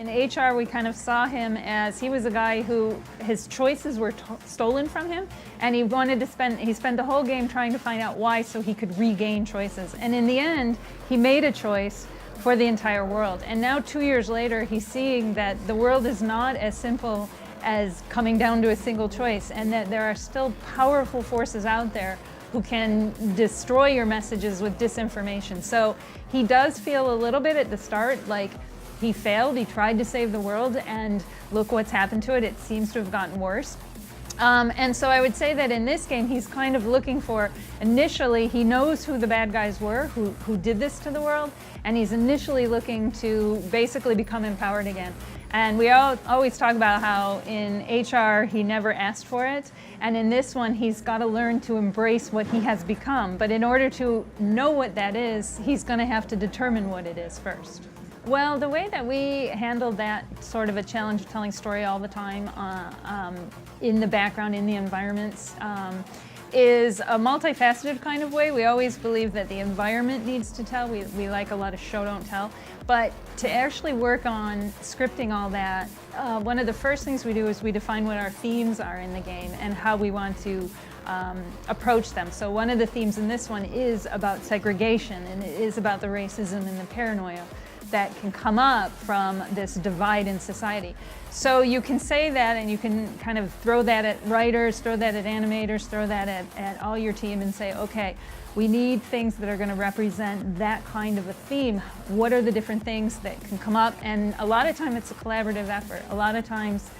In HR, we kind of saw him as he was a guy who his choices were to- stolen from him, and he wanted to spend he spent the whole game trying to find out why, so he could regain choices. And in the end, he made a choice for the entire world. And now, two years later, he's seeing that the world is not as simple as coming down to a single choice, and that there are still powerful forces out there who can destroy your messages with disinformation. So he does feel a little bit at the start like he failed, he tried to save the world, and look what's happened to it. It seems to have gotten worse. Um, and so I would say that in this game, he's kind of looking for initially, he knows who the bad guys were who, who did this to the world, and he's initially looking to basically become empowered again. And we all, always talk about how in HR he never asked for it, and in this one he's got to learn to embrace what he has become. But in order to know what that is, he's going to have to determine what it is first. Well, the way that we handled that sort of a challenge of telling story all the time uh, um, in the background, in the environments, um, is a multifaceted kind of way. We always believe that the environment needs to tell. We, we like a lot of show don't tell. But to actually work on scripting all that, uh, one of the first things we do is we define what our themes are in the game and how we want to um, approach them. So one of the themes in this one is about segregation and it is about the racism and the paranoia that can come up from this divide in society. So you can say that and you can kind of throw that at writers, throw that at animators, throw that at, at all your team and say, okay, we need things that are going to represent that kind of a theme. What are the different things that can come up? And a lot of time it's a collaborative effort. A lot of times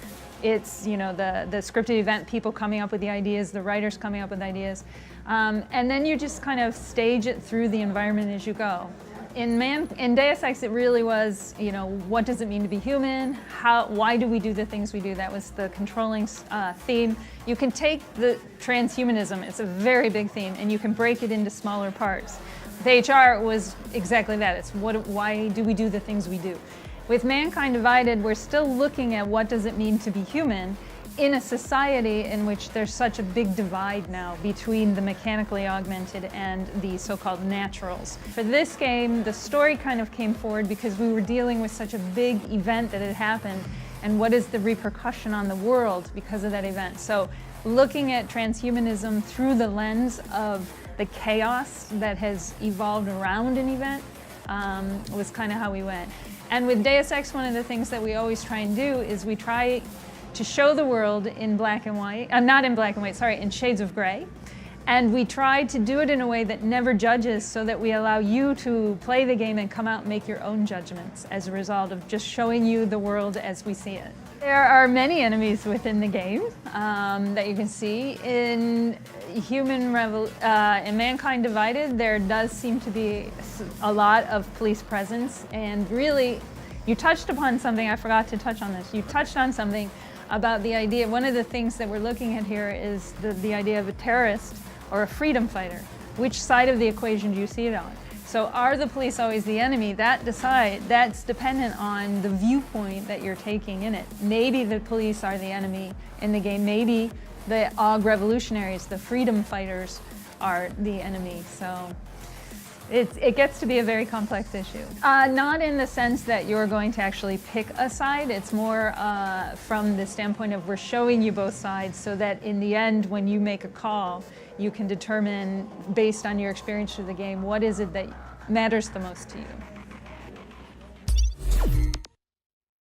it's you know the the scripted event people coming up with the ideas the writers coming up with ideas um, and then you just kind of stage it through the environment as you go in man in deus ex it really was you know what does it mean to be human? How why do we do the things we do? That was the controlling uh, theme. You can take the transhumanism it's a very big theme and you can break it into smaller parts. With hr was exactly that it's what why do we do the things we do? With Mankind Divided, we're still looking at what does it mean to be human in a society in which there's such a big divide now between the mechanically augmented and the so-called naturals. For this game, the story kind of came forward because we were dealing with such a big event that had happened and what is the repercussion on the world because of that event. So looking at transhumanism through the lens of the chaos that has evolved around an event um, was kind of how we went. And with Deus Ex, one of the things that we always try and do is we try to show the world in black and white, uh, not in black and white, sorry, in shades of gray. And we try to do it in a way that never judges so that we allow you to play the game and come out and make your own judgments as a result of just showing you the world as we see it. There are many enemies within the game um, that you can see. In Human Revol- uh, in Mankind Divided, there does seem to be a lot of police presence, and really, you touched upon something. I forgot to touch on this. You touched on something about the idea. One of the things that we're looking at here is the, the idea of a terrorist or a freedom fighter. Which side of the equation do you see it on? So are the police always the enemy? That decide that's dependent on the viewpoint that you're taking in it. Maybe the police are the enemy in the game. Maybe the AUG revolutionaries, the freedom fighters, are the enemy. So it, it gets to be a very complex issue. Uh, not in the sense that you're going to actually pick a side. It's more uh, from the standpoint of we're showing you both sides so that in the end, when you make a call, you can determine based on your experience through the game what is it that matters the most to you.